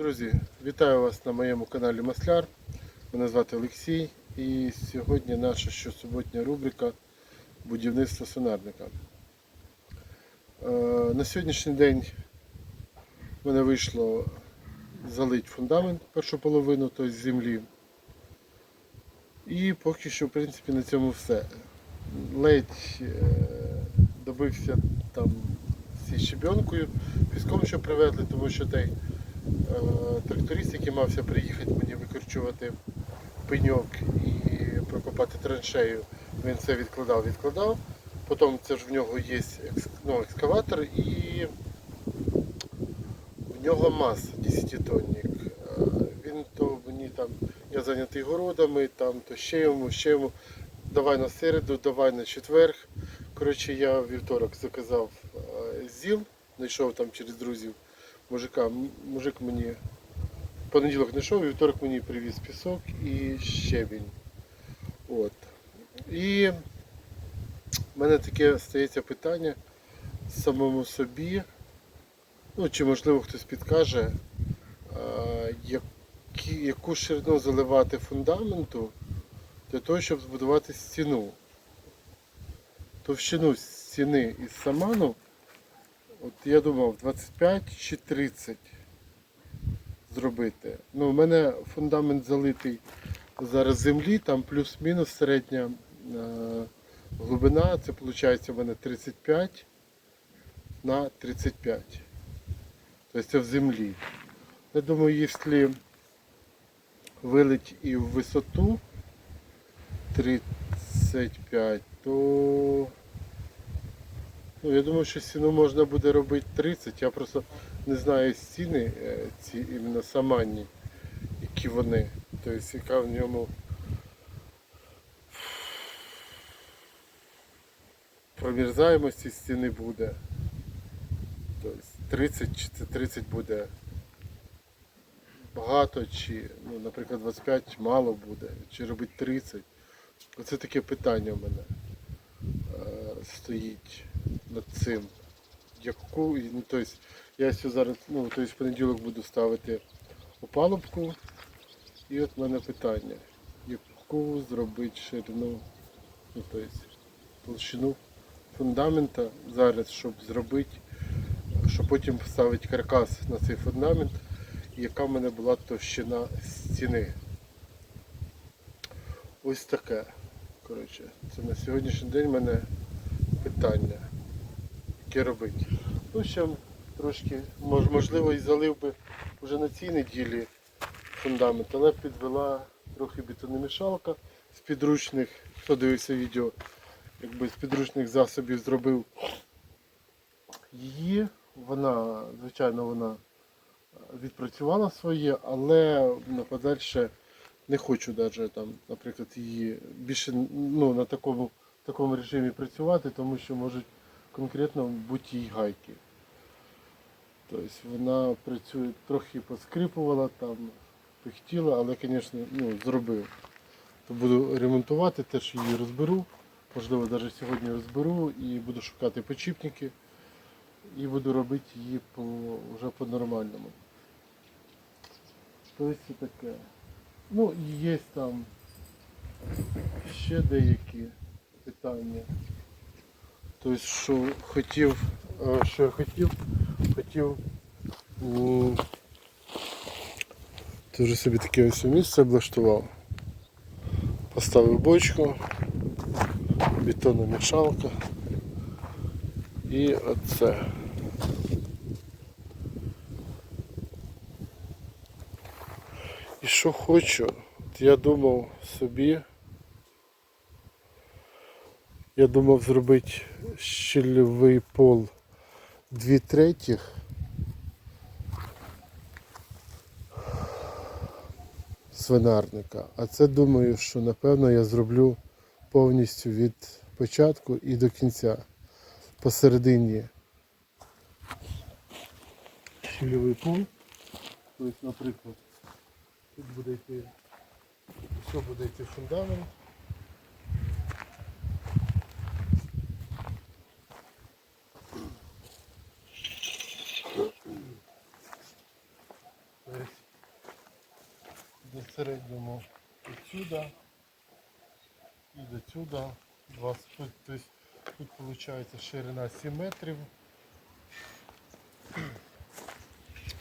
Друзі, вітаю вас на моєму каналі Масляр. Мене звати Олексій і сьогодні наша щосуботня рубрика Будівництво сонарника. Е, На сьогоднішній день в мене вийшло залити фундамент першу половину, тобто землі. І поки що, в принципі, на цьому все. Ледь е, добився там зі щебенкою, піском, що привезли, тому що е, тракторист, який мався приїхати мені викорчувати пеньок і прокопати траншею, він це відкладав, відкладав. Потім це ж в нього є ну, екскаватор і в нього мас 10-тонник. Е, Він то мені там, я зайнятий городами, там то ще йому, ще йому. Давай на середу, давай на четверг. Коротше, я вівторок заказав е, ЗІЛ, знайшов там через друзів мужика. Мужик мені в понеділок знайшов, вівторок мені привіз пісок і щебінь. От. І в мене таке стається питання самому собі. Ну, чи можливо хтось підкаже, які, яку ширину заливати фундаменту для того, щоб збудувати стіну. Товщину стіни із саману, от я думав 25 чи 30 зробити. Ну, у мене фундамент залитий зараз землі, там плюс-мінус середня е, глибина, це виходить у мене 35 на 35. Тобто це в землі. Я думаю, якщо вилить і в висоту 35, то ну, я думаю, що стіну можна буде робити 30. Я просто не знаю стіни е, ці іменно саманні, які вони. Тобто яка в ньому промірзаємості стіни буде. Тобто 30 чи це 30 буде багато, чи, ну, наприклад, 25 мало буде, чи робити 30. Оце таке питання в мене е, стоїть над цим. Яку, ну, тобто, я зараз, ну, тобто, в понеділок буду ставити опалубку. І от в мене питання, яку зробити ширину, ну, тобто, толщину фундамента зараз, щоб зробити, щоб потім вставити каркас на цей фундамент, яка в мене була товщина стіни. Ось таке. Коротше, це на сьогоднішній день в мене питання, яке робити. Ну, ще трошки, мож- можливо, і залив би вже на цій неділі фундамент, але підвела трохи бетономішалка з підручних, хто дивився відео, якби з підручних засобів зробив її. Вона, звичайно, вона відпрацювала своє, але на подальше не хочу навіть там, наприклад, її більше ну, на такому, такому режимі працювати, тому що можуть конкретно бути їй гайки. Тобто вона працює, трохи поскрипувала, там, пихтіла, але, звісно, ну, зробив. То буду ремонтувати, теж її розберу. Можливо, навіть сьогодні розберу і буду шукати почіпники і буду робити її по, вже по-нормальному. Тобто таке. Ну, є там ще деякі питання. Тобто, що хотів, е, що я хотів, хотів м, теж собі таке ось місце облаштував. Поставив бочку, бетонна мішалка і оце. І що хочу, от я думав собі, я думав зробити щільовий пол 2 третіх. свинарника. А це думаю, що напевно я зроблю повністю від початку і до кінця. Посередині щільовий пол. Тобто, наприклад, Тут буде йти, все буде йти фундамент. Ось середньому відсюди і до сюди. Два, с- тут, тобто, тут виходить ширина 7 метрів.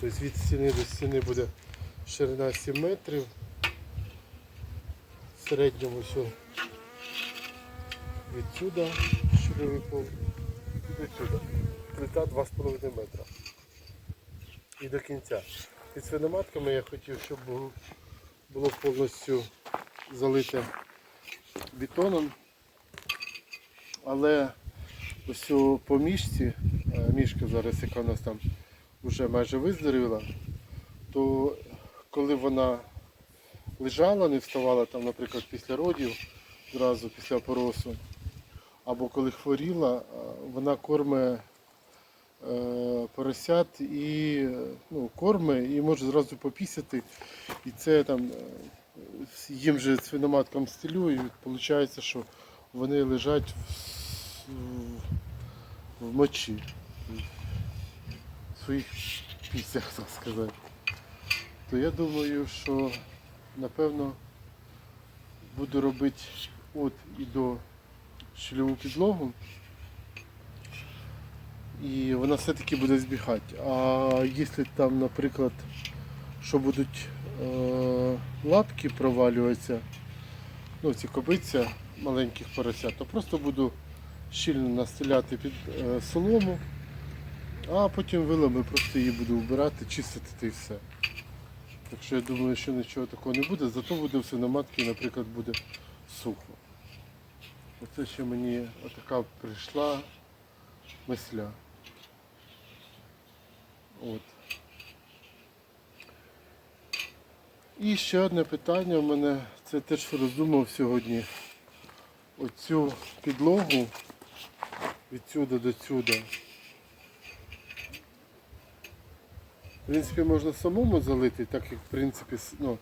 Тобто від стіни до стіни буде ширина 7 метрів. В середньому все відсюди шировий пол і до сюди. Плита 2,5 метра. І до кінця. Під свиноматками я хотів, щоб було- повністю залите бетоном. Але ось по мішці, е, мішка зараз, яка у нас там вже майже виздоровіла, то коли вона лежала, не вставала там, наприклад, після родів, зразу після поросу, або коли хворіла, е, вона корме е, поросят і ну, корме і може зразу попісяти. І це там е, їм же свиноматкам стелю, і виходить, що вони лежать в, в мочі. В своїх пісях, так сказати. То я думаю, що напевно буду робити от і до щільову підлогу. І вона все-таки буде збігати. А якщо там, наприклад, що будуть е, лапки провалюватися, ну ці копиця маленьких поросят, то просто буду щільно настеляти під е, солому, а потім вилами просто її буду вбирати, чистити та й все. Так що я думаю, що нічого такого не буде, зато буде в свиноматки, наприклад, буде сухо. Оце ще мені отака прийшла мисля. От. І ще одне питання у мене, це теж роздумав сьогодні. Оцю підлогу відсюди до сюди. В принципі, можна самому залити, так як в принципі, ну,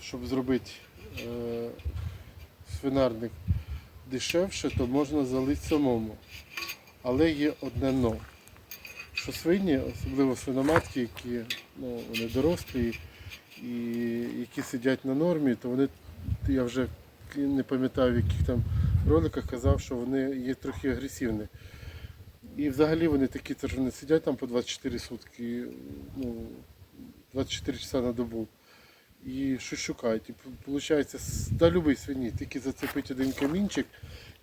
щоб зробити е, свинарник дешевше, то можна залити самому. Але є одне но. Що свині, особливо свиноматки, які ну, вони дорослі і які сидять на нормі, то вони, я вже не пам'ятаю в яких там роликах казав, що вони є трохи агресивні. І взагалі вони такі, це ж вони сидять там по 24 сутки, ну, 24 часа на добу. І щось шукають. І виходить, да любий свині, тільки зацепить один камінчик,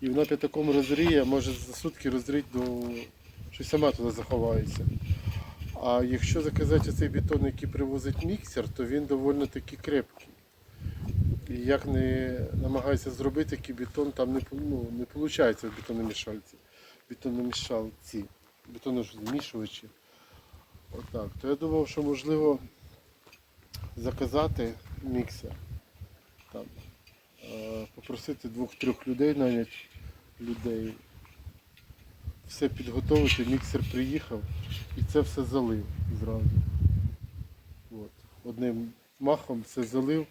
і вона при такому розріє, може за сутки розрити до що сама туди заховається. А якщо заказати цей бетон, який привозить міксер, то він доволі таки крепкий. І як не намагаюся зробити такий бетон, там не, ну, не виходить в бетономішальці. Бетономішалці, бетонозмішувачі. Отак. То я думав, що можливо заказати міксер. Там, е, попросити двох-трьох людей наняти людей все підготовити, міксер приїхав і це все залив зразу. От. Одним махом все залив,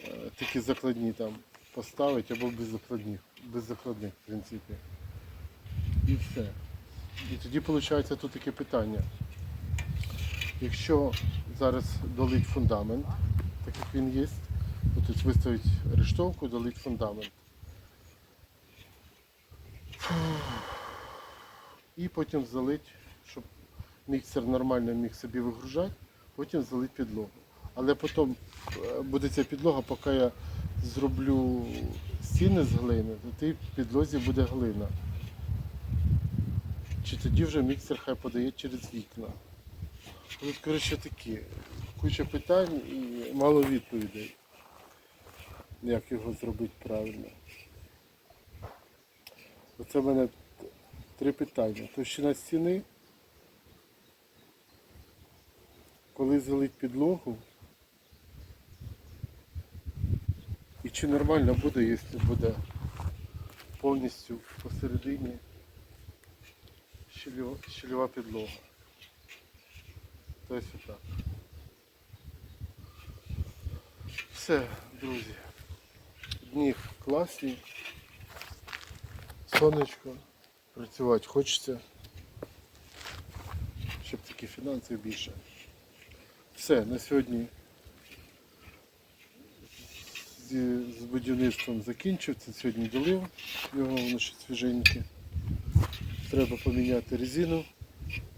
е, тільки закладні там поставити або без закладних, без закладних, в принципі. І все. І тоді виходить тут таке питання. Якщо зараз долить фундамент, так як він є, тобто виставити рештовку, долить фундамент. І потім залить, щоб міксер нормально міг собі вигружати, потім залить підлогу. Але потім е, буде ця підлога, поки я зроблю стіни з глини, то тій підлозі буде глина. Чи тоді вже міксер хай подає через вікна. Тут, коротше, такі, куча питань і мало відповідей, як його зробити правильно. Оце мене три питання. Товщина стіни, коли залить підлогу, і чи нормально буде, якщо буде повністю посередині щільова, підлога. Тобто отак. Все, друзі. Дні класні. Сонечко. Працювати хочеться. Щоб такі фінанси більше. Все, на сьогодні з будівництвом закінчив. Це сьогодні долив. Його воно ще свіженьке. Треба поміняти резину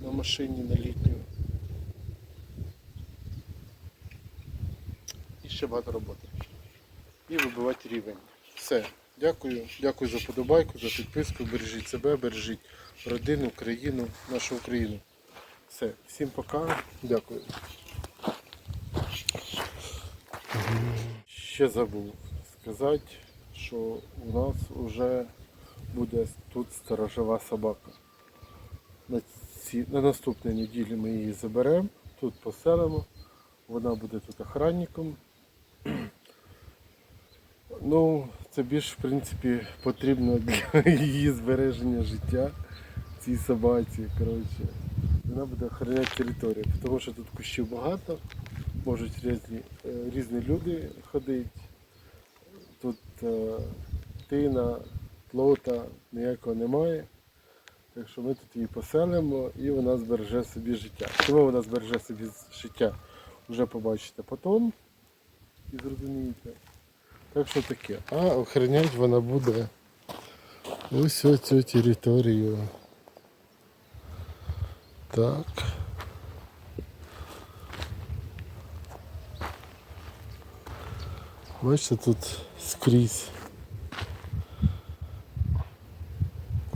на машині на літню. І ще багато роботи. І вибивати рівень. Все. Дякую. Дякую за подобайку, за підписку. Бережіть себе, бережіть родину, країну, нашу Україну. Все. Всім пока. Дякую. Ще забув сказати, що у нас вже буде тут сторожова собака. На, ці, на наступній неділі ми її заберемо, тут поселимо. Вона буде тут охранником. Ну, це більш, в принципі, потрібно для її збереження життя цій собаці. Коротше. Вона буде охороняти територію, тому що тут кущів багато, можуть різні, е, різні люди ходити. Тут е, тина, плота ніякого немає. Так що ми тут її поселимо і вона збереже собі життя. Чому вона збереже собі життя, вже побачите потім і зрозумієте. Так що таке. А охороняти вона буде ось цю територію. Так. Бачите, тут скрізь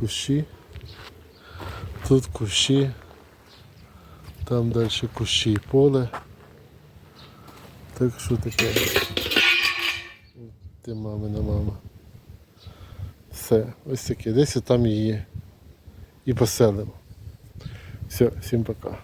кущі. Тут кущі. Там далі кущі і поле. Так що таке. Ти мамина мама. Все, ось таке. Десь там її і поселимо. Все, всім пока.